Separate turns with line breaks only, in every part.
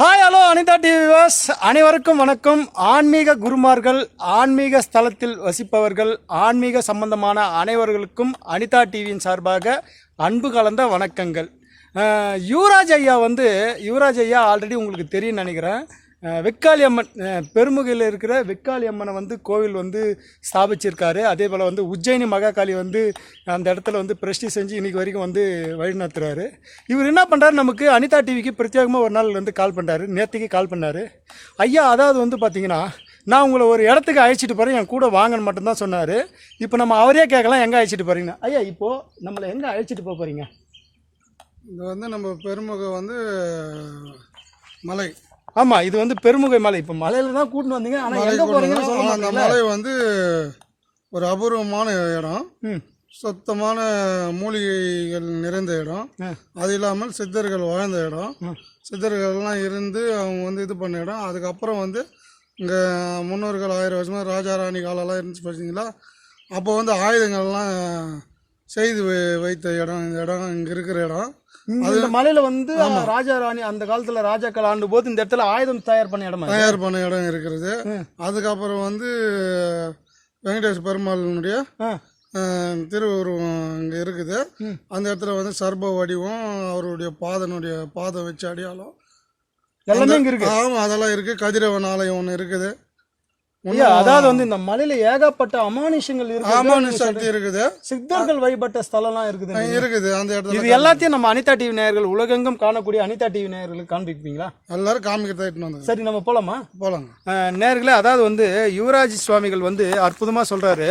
Hi hello Anitha டிவிவாஸ் அனைவருக்கும் வணக்கம். ஆன்மீக குருமார்கள் ஆன்மீக ஸ்தலத்தில் வசிப்பவர்கள் ஆன்மீக சம்பந்தமான அனைவர்களுக்கும் அனிதா டிவியின் சார்பாக அன்பு கலந்த வணக்கங்கள். யுவராஜ் ஐயா வந்து யுவராஜ் ஐயா ஆல்ரெடி உங்களுக்கு தெரியும்னு நினைக்கிறேன். வெக்காளி அம்மன் பெருமுகையில் இருக்கிற வெக்காளி அம்மனை வந்து கோவில் வந்து ஸ்தாபிச்சிருக்காரு. அதே போல் வந்து உஜ்ஜயினி மகாகாளி வந்து அந்த இடத்துல வந்து பிரஷ்டி செஞ்சு இன்றைக்கி வரைக்கும் வந்து வழிநடத்துறாரு. இவர் என்ன பண்ணுறாரு நமக்கு அனிதா டிவிக்கு பிரத்யேகமாக ஒரு நாள் வந்து கால் பண்ணுறாரு நேற்றுக்கு கால் பண்ணார். ஐயா அதாவது வந்து பார்த்தீங்கன்னா நான் உங்களை ஒரு இடத்துக்கு அழைச்சிட்டு போகிறேன் என் கூட வாங்கன்னு மட்டும்தான் சொன்னார். இப்போ நம்ம அவரே கேட்கலாம் எங்கே அழைச்சிட்டு போகிறீங்க ஐயா இப்போது நம்மளை எங்கே அழைச்சிட்டு போக போகிறீங்க
இது வந்து நம்ம பெருமுக வந்து மலை.
ஆமாம் இது வந்து பெருமுகை மலை. இப்போ மலையில தான் கூட்டின்னு வந்தீங்க. ஆனால் எங்கே சொல்ல
ஆனா, அந்த
மாட்டீங்களா?
மலை வந்து ஒரு அபூர்வமான இடம்.
ம்.
சுத்தமான மூலிகைகள் நிறைந்த இடம்.
ஆ.
அது இல்லாமல் சித்தர்கள் வாழ்ந்த இடம். சித்தர்கள்லாம் இருந்து அவங்க வந்து இது பண்ண இடம். அதுக்கப்புறம் வந்து இங்கே முன்னோர்கள் ஆயிரம் வருஷமா ராஜா ராணி காலம்லாம் இருந்துச்சு பார்த்தீங்களா அப்போ வந்து ஆயுதங்கள்லாம் செய்து வை- வைத்த இடம் இந்த இடம் இங்கே இருக்கிற இடம்.
இந்த மலையில வந்து ராஜா ராணி அந்த காலத்துல ராஜாக்கள் ஆண்டு போது இந்த இடத்துல ஆயுதம் தயார் பண்ண இடமா?
தயார் பண்ண இடம் இருக்கிறது. அதுக்கப்புறம் வந்து வெங்கடேஷ் பெருமாளினுடைய திருவுருவம் இங்கே இருக்குது. அந்த இடத்துல வந்து சர்ப வடிவம் அவருடைய பாதனுடைய பாதம் வச்சு அடையாளம்.
எல்லாமே இங்க இருக்கு.
ஆமாம் அதெல்லாம் இருக்குது கதிரவன் ஆலயம் ஒன்று இருக்குது.
ஐயா அதாவது வந்து இந்த மலையில ஏகப்பட்ட அமானுஷங்கள்
ஆமானு
இருக்கு
சக்தி இருக்குது.
சித்தர்கள் வழிபட்ட ஸ்தலம்லாம் இருக்குது.
இருக்குது அந்த
இது
இடத்துல
எல்லாத்தையும் நம்ம அனிதா டிவி நேயர்கள் உலகெங்கும் காணக்கூடிய அனிதா டிவி நேயர்களுக்கு காண்பிப்பீங்களா?
எல்லாரும் காமிக்கிறதா
சரி நம்ம போலாமா?
போகலாங்க
அஹ், நேயர்களே அதாவது வந்து யுவராஜ் சுவாமிகள் வந்து அற்புதமாக சொல்கிறாரு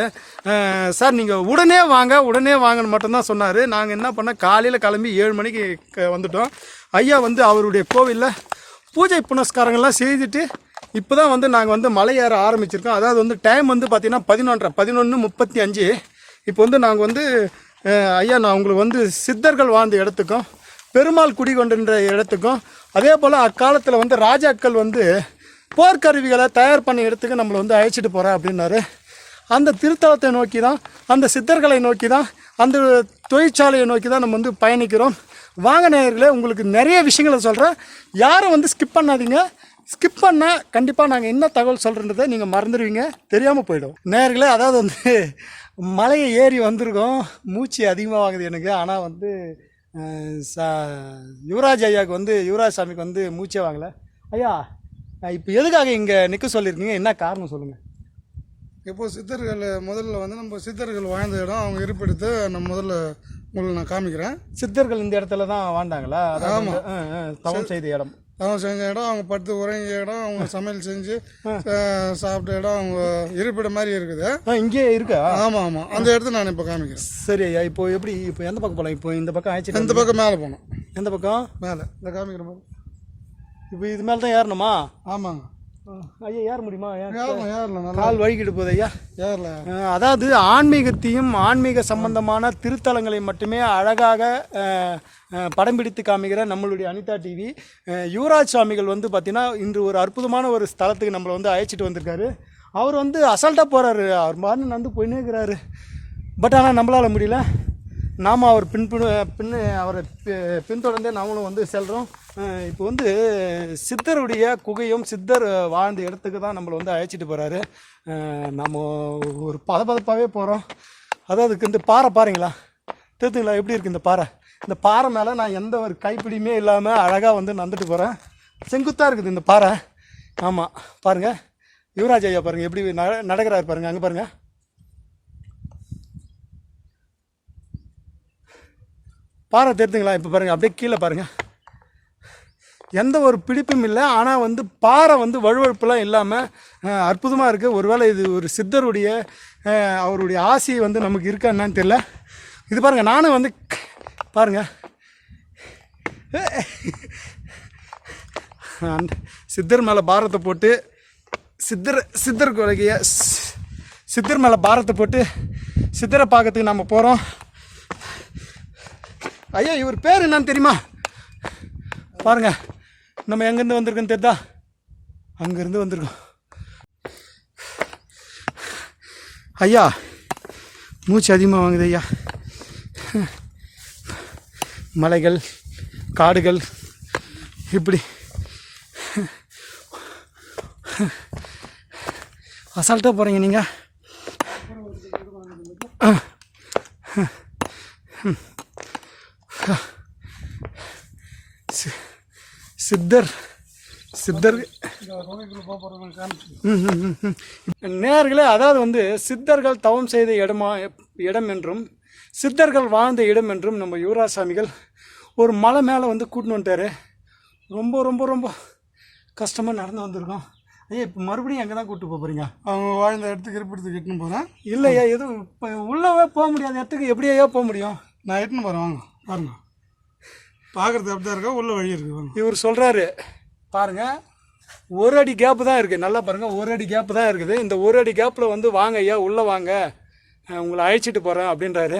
சார் நீங்கள் உடனே வாங்க உடனே வாங்கன்னு மட்டும்தான் சொன்னார். நாங்கள் என்ன பண்ணோம் காலையில் கிளம்பி ஏழு மணிக்கு க- வந்துட்டோம். ஐயா வந்து அவருடைய கோவிலில் பூஜை புனஸ்காரங்கள்லாம் செய்துட்டு இப்போ தான் வந்து நாங்கள் வந்து மலை ஏற ஆரம்பிச்சிருக்கோம். அதாவது வந்து டைம் வந்து பார்த்திங்கன்னா பதினொன்றரை பதினொன்று முப்பத்தி அஞ்சு. இப்போ வந்து நாங்கள் வந்து ஐயா நான் உங்களுக்கு வந்து சித்தர்கள் வாழ்ந்த இடத்துக்கும் பெருமாள் குடிகொண்டிருந்த இடத்துக்கும் அதே போல் அக்காலத்தில் வந்து ராஜாக்கள் வந்து போர்க்கருவிகளை தயார் பண்ண இடத்துக்கு நம்மளை வந்து அழைச்சிட்டு போகிறேன் அப்படின்னாரு. அந்த திருத்தலத்தை நோக்கி தான் அந்த சித்தர்களை நோக்கி தான் அந்த தொழிற்சாலையை நோக்கி தான் நம்ம வந்து பயணிக்கிறோம். வாங்க நேயர்களே உங்களுக்கு நிறைய விஷயங்களை சொல்கிறேன் யாரும் வந்து ஸ்கிப் பண்ணாதீங்க. ஸ்கிப் பண்ணால் கண்டிப்பாக நாங்கள் என்ன தகவல் சொல்கிறன்றதை நீங்கள் மறந்துடுவீங்க. தெரியாமல் போயிடும். நேயர்களே அதாவது வந்து மலையை ஏறி வந்திருக்கோம். மூச்சு அதிகமாக வாங்குது எனக்கு. ஆனால் வந்து சா யுவராஜ் ஐயாவுக்கு வந்து யுவராஜ் சாமிக்கு வந்து மூச்சே வாங்கலை. ஐயா இப்போ எதுக்காக இங்கே நிற்க சொல்லியிருக்கீங்க என்ன காரணம் சொல்லுங்கள்
இப்போ சித்தர்கள் முதல்ல வந்து நம்ம சித்தர்கள் வாழ்ந்த இடம் அவங்க இருப்பிடத்தை நான் முதல்ல உங்களுக்கு நான் காமிக்கிறேன்.
சித்தர்கள் இந்த இடத்துல தான் வாழ்ந்தாங்களா? அதாவது வந்து, ஆ, ஆ, தவம் செய்த இடம்.
அவங்க செஞ்ச இடம் அவங்க படுத்து உறங்கிய இடம் அவங்க சமையல் செஞ்சு சாப்பிட்ட இடம் அவங்க இருப்பிடம் மாதிரி இருக்குது.
ஆ, இங்கேயே இருக்கா?
ஆமாம் ஆமாம் அந்த இடத்த நான் இப்போ காமிக்கிறேன்.
சரி ஐயா இப்போ எப்படி இப்போ எந்த பக்கம் போகலாம் இப்போ இந்த பக்கம் ஆயிடுச்சு.
இந்த பக்கம் மேலே போகணும்.
எந்த பக்கம்?
மேலே. இந்த காமிக்கிற மாதிரி
இப்போ இது மேலே தான் ஏறணுமா?
ஆமாங்க.
ஐயா ஏற முடியுமா? கால் வழுக்கிட்டு போகுது ஐயா.
ஏறல.
அதாவது ஆன்மீகத்தையும் ஆன்மீக சம்பந்தமான திருத்தலங்களை மட்டுமே அழகாக படம் பிடித்து காமிக்கிற நம்மளுடைய அனிதா டிவி. யுவராஜ் சுவாமிகள் வந்து பார்த்திங்கன்னா இன்று ஒரு அற்புதமான ஒரு ஸ்தலத்துக்கு நம்மளை வந்து அழைச்சிட்டு வந்திருக்காரு. அவர் வந்து அசால்ட்டாக போகிறாரு அவர் மாதிரி நடந்து போயின்னே இருக்கிறாரு. பட் ஆனால் நம்மளால் முடியல. நாம் அவர் பின்பு பின் அவரை பின்தொடர்ந்தே நாமளும் வந்து செல்கிறோம் இப்போ வந்து சித்தருடைய குகையும் சித்தர் வாழ்ந்த இடத்துக்கு தான் நம்மளை வந்து அழைச்சிட்டு போகிறாரு நம்ம ஒரு பதபதப்பாகவே போகிறோம் அதாவது இந்த பாறை பாருங்களா? திருத்துங்களா எப்படி இருக்குது இந்த பாறை? இந்த பாறை மேலே நான் எந்த ஒரு கைப்பிடியுமே இல்லாமல் அழகாக வந்து நடந்துட்டு போகிறேன் செங்குத்தாக இருக்குது இந்த பாறை. ஆமாம் பாருங்கள் யுவராஜ் ஐயா பாருங்கள் எப்படி நட நடக்கிறாரு பாருங்கள் அங்கே பாருங்கள் பாறை தெரிஞ்சுங்களா? இப்போ பாருங்கள் அப்படியே கீழே பாருங்கள் எந்த ஒரு பிடிப்பும் இல்லை ஆனால் வந்து பாறை வந்து வழுவழுப்புலாம் இல்லாமல் அற்புதமாக இருக்குது ஒருவேளை இது ஒரு சித்தருடைய அவருடைய ஆசை வந்து நமக்கு இருக்கா என்னன்னு தெரியல. இது பாருங்கள் நானும் வந்து பாருங்கள் அந்த சித்தர் மேலே பாரத்தை போட்டு சித்தர் சித்தர் கொலைய சித்தர் மேலே பாரத்தை போட்டு சித்தரை பார்க்கறதுக்கு நம்ம போகிறோம் ஐயா இவர் பேர் என்னன்னு தெரியுமா? பாருங்க. நம்ம எங்கேருந்து வந்திருக்கோன்னு தெரிதா அங்கேருந்து வந்திருக்கோம். ஐயா மூச்சு அதிகமாக வாங்குது ஐயா. மலைகள் காடுகள் இப்படி. அசால்ட்டாக போகிறீங்க நீங்கள் சித்தர் சித்தர் நேர்களே அதாவது வந்து சித்தர்கள் தவம் செய்த இடமா இடம் என்றும் சித்தர்கள் வாழ்ந்த இடம் என்றும் நம்ம யுவராஜ் சாமிகள் ஒரு மலை மேலே வந்து கூட்டின்னு வந்துட்டாரு. ரொம்ப ரொம்ப ரொம்ப கஷ்டமாக நடந்து வந்திருக்கோம். ஐயா இப்போ மறுபடியும் எங்கே தான் கூப்பிட்டு போக போகிறீங்க
அவங்க வாழ்ந்த இடத்துக்கு இருப்பிடத்துக்கு இட்டுன்னு போகிறேன்
இல்லையா எதுவும் இப்போ உள்ளவே போக முடியாத இடத்துக்கு எப்படியா போக முடியும்?
நான் இட்டுன்னு போகிறேன் வாங்க பாருங்க. பார்க்குறது அப்படி தான் இருக்கா உள்ள வழி இருக்குது வாங்க.
இவர் சொல்கிறாரு பாருங்க ஒரு அடி கேப்பு தான் இருக்குது நல்லா பாருங்கள் ஒரு அடி கேப்பு தான் இருக்குது. இந்த ஒரு அடி கேப்பில் வந்து வாங்க ஐயா உள்ளே வாங்க. உங்களை அழைச்சிட்டு போகிறேன் அப்படின்றாரு.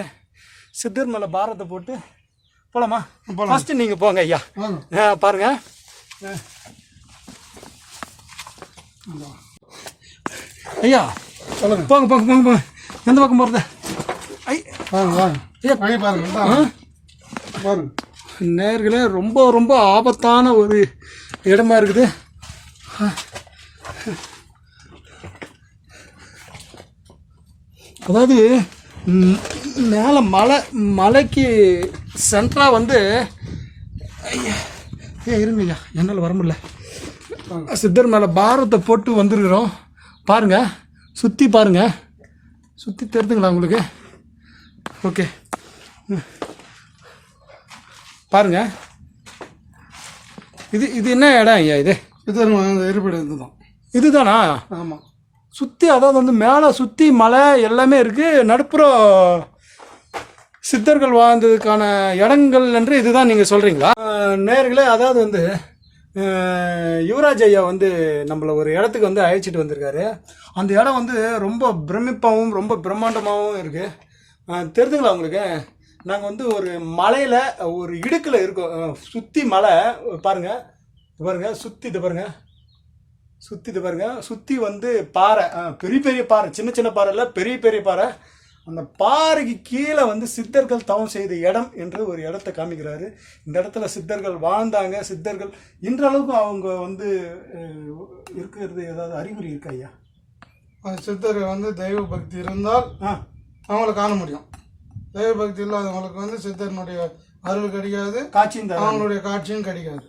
சித்தர் மேலே பாரத்தை போட்டு போலாமா?
போலாம்.
ஃபஸ்ட்டு நீங்கள் போங்க ஐயா.
வாங்க
அஹ் பாருங்க. அஹ். ஐயா
சொல்லுங்க.
போங்க போங்க போங்க போங்க. எந்த பக்கம் போகிறது ஐ.
வாங்க வாங்க.
ஐயா
பாருங்க. பாருங்க.
நேர்களே ரொம்ப ரொம்ப ஆபத்தான ஒரு இடமா இருக்குது. அதாவது மேலே மலை மலைக்கு சென்டராக வந்து ஐயா ஏ இருங்க ஐயா என்னால் வர முடியல. சித்தர் மேலே பாரத்தை போட்டு வந்துருக்குறோம். பாருங்கள் சுற்றி பாருங்கள் சுற்றி தெரிதுங்களா உங்களுக்கு? ஓகே. பாருங்கள் இது இது என்ன இடம் ஐயா இது?
இது இந்த இருப்பிடம் இதுதான்.
இதுதானா?
ஆமாம்
சுற்றி அதாவது வந்து மேலே சுற்றி மலை எல்லாமே இருக்குது நடுப்புற சித்தர்கள் வாழ்ந்ததுக்கான இடங்கள் என்று இதுதான் நீங்கள் சொல்கிறீங்களா நேர்களே அதாவது வந்து யுவராஜ் ஐயா வந்து நம்மளை ஒரு இடத்துக்கு வந்து அழைச்சிட்டு வந்திருக்காரு. அந்த இடம் வந்து ரொம்ப பிரமிப்பாகவும் ரொம்ப பிரம்மாண்டமாகவும் இருக்குது தெரிஞ்சுங்களா உங்களுக்கு? நாங்கள் வந்து ஒரு மலையில் ஒரு இடுக்கில் இருக்கோம். சுற்றி மலை பாருங்கள் இது பாருங்கள் சுற்றி இது பாருங்கள் சுற்றி இது பாருங்க. சுற்றி வந்து பாறை. பெரிய பெரிய பாறை. சின்ன சின்ன பாறை இல்லை பெரிய பெரிய பாறை. அந்த பாறைக்கு கீழே வந்து சித்தர்கள் தவம் செய்த இடம் என்று ஒரு இடத்த காமிக்கிறாரு. இந்த இடத்துல சித்தர்கள் வாழ்ந்தாங்க. சித்தர்கள் இன்றளவுக்கும் அவங்க வந்து இருக்கிறது ஏதாவது அறிகுறி இருக்கா ஐயா?
அது சித்தர் வந்து தெய்வ பக்தி இருந்தால்
ஆ.
அவங்கள காண முடியும். தெய்வ பக்தி இல்லாதவங்களுக்கு வந்து சித்தர்னுடைய அருள் கிடைக்காது.
காட்சி இந்த
அவங்களுடைய காட்சியும் கிடைக்காது.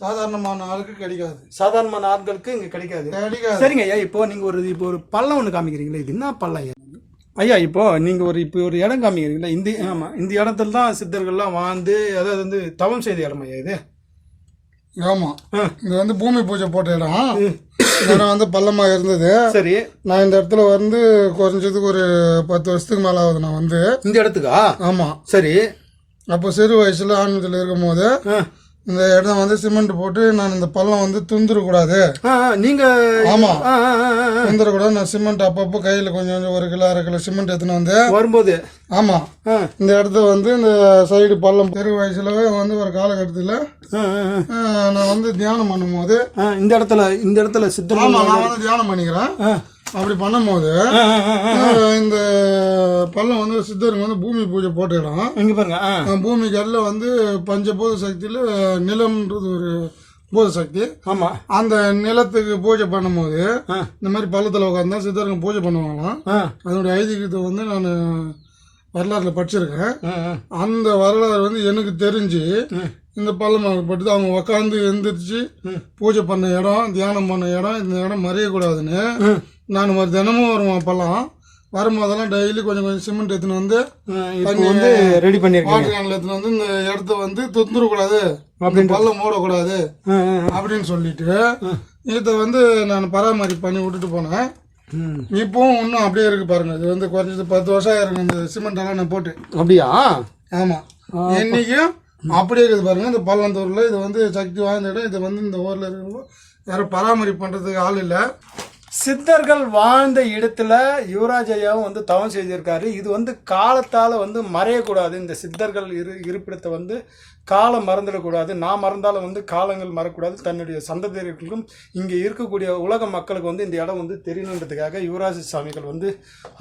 சாதாரணமான ஆளுக்கு கிடைக்காது.
சாதாரணமான ஆட்களுக்கு இங்கே கிடைக்காது.
கிடைக்காது.
சரிங்க ஐயா இப்போ நீங்கள் ஒரு இப்போ ஒரு பள்ளம் ஒன்று காமிக்கிறீங்களா இது என்ன பள்ளம் ஐயா? ஐயா இப்போ நீங்கள் ஒரு இப்போ ஒரு இடம் காமிக்கிறீங்களா இந்த ஆமாம் இந்த இடத்துல தான் சித்தர்கள்லாம் வாழ்ந்து அதாவது வந்து தவம் செய்த இடம் ஐயா இது?
ஆமா.
ஆ.
இது வந்து பூமி பூஜை போட்ட இடம். இடம் வந்து பள்ளமா இருந்தது.
சரி.
நான் இந்த இடத்துல வந்து குறைஞ்சதுக்கு ஒரு பத்து வருஷத்துக்கு மேல ஆகுது நான் வந்து.
இந்த இடத்துக்கா?
ஆமா.
சரி.
அப்போ சிறு வயசுல ஆன்மீகத்தில் இருக்கும் போது இந்த இடம் வந்து சிமெண்ட் போட்டு நான் இந்த பள்ளம் வந்து துந்துடக்கூடாது
நீங்க
ஆமா. துந்துடக்கூடாது நான் சிமெண்ட் அப்பப்போ கையில் கொஞ்சம் கொஞ்சம் ஒரு கிலோ அரை கிலோ சிமெண்ட் எடுத்துன்னு வந்து
வரும்போது.
ஆமா. இந்த இடத்த வந்து இந்த சைடு பள்ளம் சிறு வயசுலவே வந்து ஒரு காலகட்டத்தில். நான் வந்து தியானம் பண்ணும்போது
இந்த இடத்துல இந்த இடத்துல சித்தர்
ஆமா நான் வந்து தியானம் பண்ணிக்கிறேன். அப்படி பண்ணும்போது இந்த பள்ளம் வந்து சித்தருங்க வந்து பூமி பூஜை போட்ட இடம்
இங்க பாருங்க
பூமிக்கு அடியில் வந்து பஞ்சபூத சக்தியில் நிலம்ன்றது ஒரு பூத சக்தி.
ஆமா.
அந்த நிலத்துக்கு பூஜை பண்ணும்போது இந்த மாதிரி பள்ளத்தில் உட்காந்தா சித்தருங்க பூஜை பண்ணுவாங்களாம். அதனுடைய ஐதீகத்தை வந்து நான் வரலாறுல படிச்சிருக்கேன். அந்த வரலாறு வந்து எனக்கு தெரிஞ்சு. இந்த பள்ளம் பட்டு அவங்க உட்காந்து எந்திரிச்சு. பூஜை பண்ண இடம் தியானம் பண்ண இடம் இந்த இடம் மறையக்கூடாதுன்னு. நான் ஒரு தினமும் வருவேன் அப்போல்லாம். வரும்போதெல்லாம் டெய்லி கொஞ்சம் கொஞ்சம் சிமெண்ட் எடுத்துன்னு வந்து
இப்போ வந்து ரெடி பண்ணிருக்கீங்க.
வாட்டர் கேனில் எடுத்துன்னு வந்து இந்த இடத்த வந்து துந்துடக்கூடாது அப்படின்னு பள்ளம் மூடக்கூடாது. அப்படின்னு சொல்லிட்டு இதை வந்து நான் பராமரிப்பு பண்ணி விட்டுட்டு போனேன். இப்பவும் இன்னும் அப்படியே இருக்கு பாருங்க. இது வந்து குறைஞ்சது பத்து வருஷம் இருக்கு இந்த சிமெண்ட் எல்லாம் நான் போட்டு.
அப்படியா?
ஆமா. என்னைக்கும் அப்படியே இருக்குது பாருங்க. இந்த பள்ளந்தூர்ல இது வந்து சக்தி வாய்ந்த இடம். இது வந்து இந்த ஊர்ல இருக்கிறவங்க யாரும் பராமரிப்பு பண்றதுக்கு ஆள் இல்லை.
சித்தர்கள் வாழ்ந்த இடத்துல யுவராஜ் ஐயாவும் வந்து தவம் செய்திருக்காரு. இது வந்து காலத்தால் வந்து மறையக்கூடாது. இந்த சித்தர்கள் இரு இருப்பிடத்தை வந்து காலம் மறந்துடக்கூடாது. நான் மறந்தாலும் வந்து காலங்கள் மறக்கூடாது தன்னுடைய சந்ததியர்களுக்கும் இங்கே இருக்கக்கூடிய உலக மக்களுக்கு வந்து இந்த இடம் வந்து தெரியணுன்றதுக்காக யுவராஜ் சாமிகள் வந்து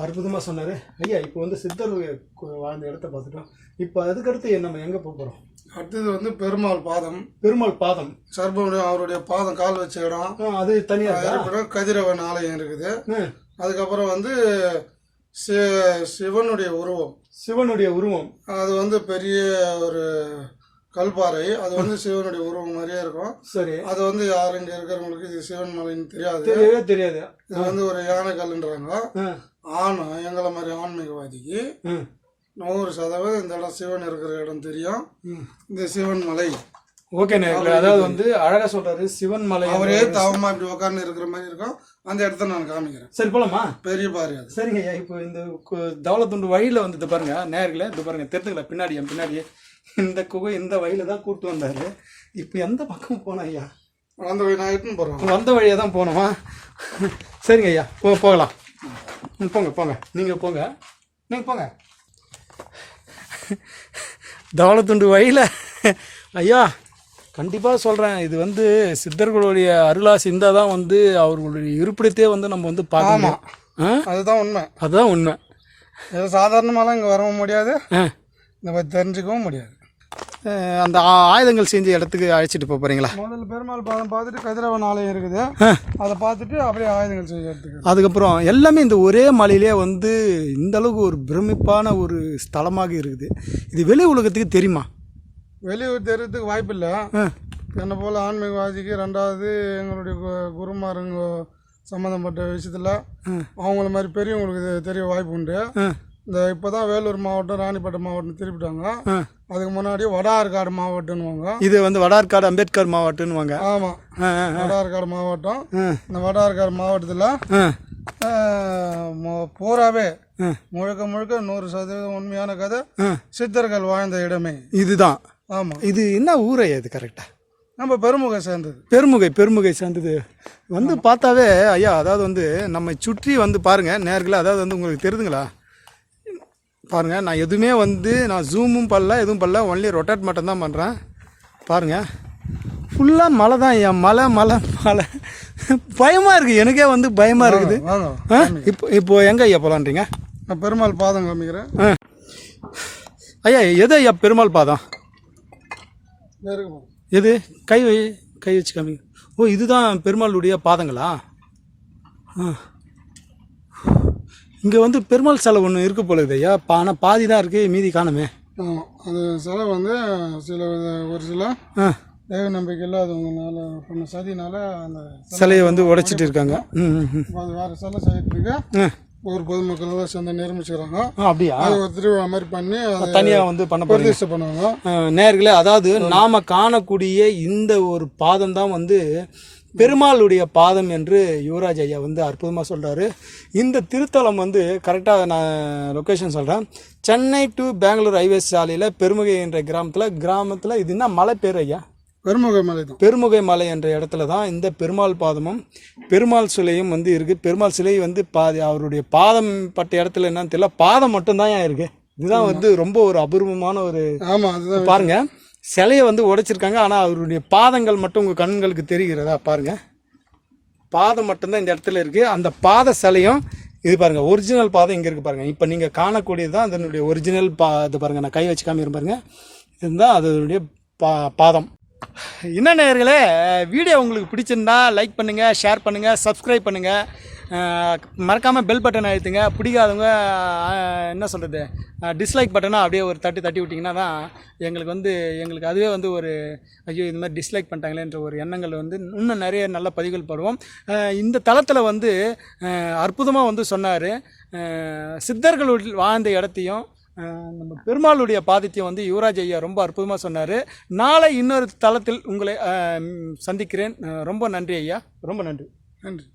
அற்புதமாக சொன்னார். ஐயா இப்போ வந்து சித்தர்கள் வாழ்ந்த இடத்த பார்த்துட்டோம். இப்போ அதுக்கடுத்து நம்ம எங்கே போக போகிறோம்
அடுத்தது வந்து பெருமாள் பாதம்.
பெருமாள் பாதம்.
சர்பமுடைய அவருடைய பாதம் கால் வச்ச இடம்.
அது தனியாக
அதுக்கப்புறம் கதிரவன் ஆலயம் இருக்குது. அதுக்கப்புறம் வந்து சிவனுடைய உருவம்.
சிவனுடைய உருவம்.
அது வந்து பெரிய ஒரு கல்பாறை. அது வந்து சிவனுடைய உருவம் மாதிரியே இருக்கும்.
சரி.
அது வந்து யாரும் இங்கே இருக்கிறவங்களுக்கு இது சிவன் மலைன்னு தெரியாது.
தெரியவே தெரியாது.
இது வந்து ஒரு யானை கல்லுன்றாங்க
ஆ,
ஆண் எங்களை மாதிரி ஆன்மீகவாதிக்கு நூறு சதவீதம் இந்த இடம் சிவன் இருக்கிற இடம் தெரியும். இந்த சிவன் மலை.
ஓகே அதாவது வந்து அழகா சொல்றாரு சிவன் மலை
அவரே தவமா இப்படி உட்கார்ந்து இருக்கிற மாதிரி இருக்கும். அந்த இடத்த நான் காமிக்கிறேன்.
சரி போலாமா?
பெரிய அது.
சரிங்க ஐயா இப்போ இந்த தவளத்துண்டு வழியில் வந்து இது பாருங்க நேர்களே இது பாருங்க தெரிஞ்சுக்கல பின்னாடி என் பின்னாடி இந்த குகை இந்த வழியில தான் கூப்பிட்டு வந்தாரு. இப்போ எந்த பக்கம் போனோம் ஐயா?
அந்த வழி நான் போகிறேன்
வந்த வழியாக தான் போனோமா? சரிங்க ஐயா போ போகலாம். ம், போங்க போங்க. நீங்கள் போங்க. நீங்கள் போங்க. தவளத்துண்டு வழியில். ஐயா கண்டிப்பாக சொல்கிறேன் இது வந்து சித்தர்களுடைய அருளாசி இருந்தால் தான் வந்து அவர்களுடைய இருப்பிடத்தையே வந்து நம்ம வந்து பார்க்க முடியும். ஆ?
அதுதான் உண்மை.
அதுதான் உண்மை.
சாதாரணமாலாம் இங்கே வரவும் முடியாது. இந்த பற்றி தெரிஞ்சுக்கவும் முடியாது.
அந்த ஆயுதங்கள் செஞ்ச இடத்துக்கு அழைச்சிட்டு போக போகிறீங்களா
முதல்ல பெருமாள் பாதம் பார்த்துட்டு கதிரவன் ஆலயம் இருக்குது. அதை பார்த்துட்டு அப்படியே ஆயுதங்கள் செய்ய எடுத்துக்கிறேன்
அதுக்கப்புறம் எல்லாமே இந்த ஒரே மலையிலே வந்து இந்த அளவுக்கு ஒரு பிரமிப்பான ஒரு ஸ்தலமாக இருக்குது. இது வெளி உலகத்துக்கு தெரியுமா?
வெளியூர் தெரியறதுக்கு வாய்ப்பு இல்லை. என்னை போல் ஆன்மீகவாதிக்கு ரெண்டாவது எங்களுடைய குருமாருங்க சம்மந்தப்பட்ட விஷயத்தில் அவங்கள மாதிரி பெரியவங்களுக்கு தெரிய வாய்ப்பு உண்டு. இந்த இப்போ தான் வேலூர் மாவட்டம் ராணிப்பேட்டை மாவட்டம் திருப்பிட்டாங்க. அதுக்கு முன்னாடி வடார்காடு மாவட்டம்னுவாங்க.
இது வந்து வடார்காடு அம்பேத்கர் மாவட்டம்னுவாங்க.
ஆமாம் வடார்காடு மாவட்டம். இந்த வடார்காடு மாவட்டத்தில் பூராவே. முழுக்க முழுக்க நூறு சதவீதம் உண்மையான கதை சித்தர்கள் வாழ்ந்த இடமே.
இதுதான்.
ஆமாம்
இது என்ன ஊரே இது கரெக்டாக
நம்ம பெருமுகம் சேர்ந்தது.
பெருமுகை பெருமுகை சார்ந்தது. வந்து பார்த்தாவே ஐயா அதாவது வந்து நம்மை சுற்றி வந்து பாருங்க நேர்களா அதாவது வந்து உங்களுக்கு தெரியுதுங்களா பாருங்க நான் எதுவுமே வந்து நான் ஜூமும் பண்ணல எதுவும் பண்ணல ஒன்லி ரொட்டேட் மட்டும் தான் பண்ணுறேன் பாருங்க ஃபுல்லாக மலை தான் ஐயா மலை மலை மலை பயமாக இருக்குது எனக்கே வந்து பயமாக இருக்குது. இப்போ இப்போ எங்கே ஐயா போகலான்றீங்க
நான் பெருமாள் பாதம் காமிக்கிறேன்
ஆ. ஐயா எது ஐயா பெருமாள் பாதம். எது? கை வை கை வச்சு காமி ஓ இதுதான் பெருமாளுடைய பாதங்களா? ஆ. இங்கே வந்து பெருமாள் சிலை ஒன்று இருக்கு போல இது ஐயா. ஆனால் பாதி தான் இருக்குது மீதி காணுமே.
ஆமாம் அது சிலை வந்து சில ஒரு சில தெய்வ நம்பிக்கை இல்லாதவங்கனால பண்ண சதினால அந்த
சிலையை வந்து உடைச்சிட்டு இருக்காங்க.
அது வேறு சிலை செய்யறதுக்கு
ஆ.
ஒரு பொதுமக்கள் சேர்ந்து நிர்மிச்சுக்கிறாங்க
அப்படியா?
அது ஒரு திருவிழா மாதிரி பண்ணி
தனியாக வந்து பண்ண
பிரதிஷ்டை பண்ணுவாங்க.
நேர்களே அதாவது நாம காணக்கூடிய இந்த ஒரு பாதம் தான் வந்து பெருமாளுடைய பாதம் என்று யுவராஜ் ஐயா வந்து அற்புதமாக சொல்கிறாரு இந்த திருத்தலம் வந்து கரெக்டாக நான் லொக்கேஷன் சொல்கிறேன் சென்னை டு பெங்களூர் ஹைவே சாலையில் பெருமுகை என்ற கிராமத்தில் கிராமத்தில் இது என்ன மலை பேர் ஐயா?
பெருமுக மலை தான்.
பெருமுகை மலை என்ற இடத்துல தான் இந்த பெருமாள் பாதமும் பெருமாள் சிலையும் வந்து இருக்குது பெருமாள் சிலை வந்து பாதி அவருடைய பாதம் பட்ட இடத்துல என்னன்னு தெரியல. பாதம் மட்டும்தான் ஏன் இருக்குது இதுதான் வந்து ரொம்ப ஒரு அபூர்வமான ஒரு
ஆமாம் அதுதான்.
பாருங்க. சிலையை வந்து உடைச்சிருக்காங்க. ஆனால் அவருடைய பாதங்கள் மட்டும் உங்கள் கண்களுக்கு தெரிகிறதா? பாருங்கள் பாதம் மட்டும்தான் இந்த இடத்துல இருக்குது அந்த பாத சிலையும் இது பாருங்கள் ஒரிஜினல் பாதம் இங்கே இருக்குது பாருங்கள் இப்போ நீங்கள் காணக்கூடியது தான் அதனுடைய ஒரிஜினல் பா இது பாருங்கள் நான் கை வச்சுக்காமல் இருப்பாருங்க இதுதான் அதனுடைய பா பாதம். என்ன நேர்களே வீடியோ உங்களுக்கு பிடிச்சிருந்தா லைக் பண்ணுங்கள் ஷேர் பண்ணுங்கள் சப்ஸ்கிரைப் பண்ணுங்கள் மறக்காமல் பெல் பட்டன் அழுத்துங்க. பிடிக்காதவங்க என்ன சொல்கிறது டிஸ்லைக் பட்டனை அப்படியே ஒரு தட்டி தட்டி விட்டிங்கன்னா தான் எங்களுக்கு வந்து எங்களுக்கு அதுவே வந்து ஒரு ஐயோ இது மாதிரி டிஸ்லைக் பண்ணிட்டாங்களேன்ற ஒரு எண்ணங்கள் வந்து இன்னும் நிறைய நல்ல பதிவுகள் படுவோம். இந்த தளத்தில் வந்து அற்புதமாக வந்து சொன்னார். சித்தர்கள் வாழ்ந்த இடத்தையும் நம்ம பெருமாளுடைய பாதித்தியம் வந்து யுவராஜ் ஐயா ரொம்ப அற்புதமாக சொன்னார். நாளை இன்னொரு தளத்தில் உங்களை சந்திக்கிறேன். ரொம்ப நன்றி ஐயா. ரொம்ப நன்றி.
நன்றி.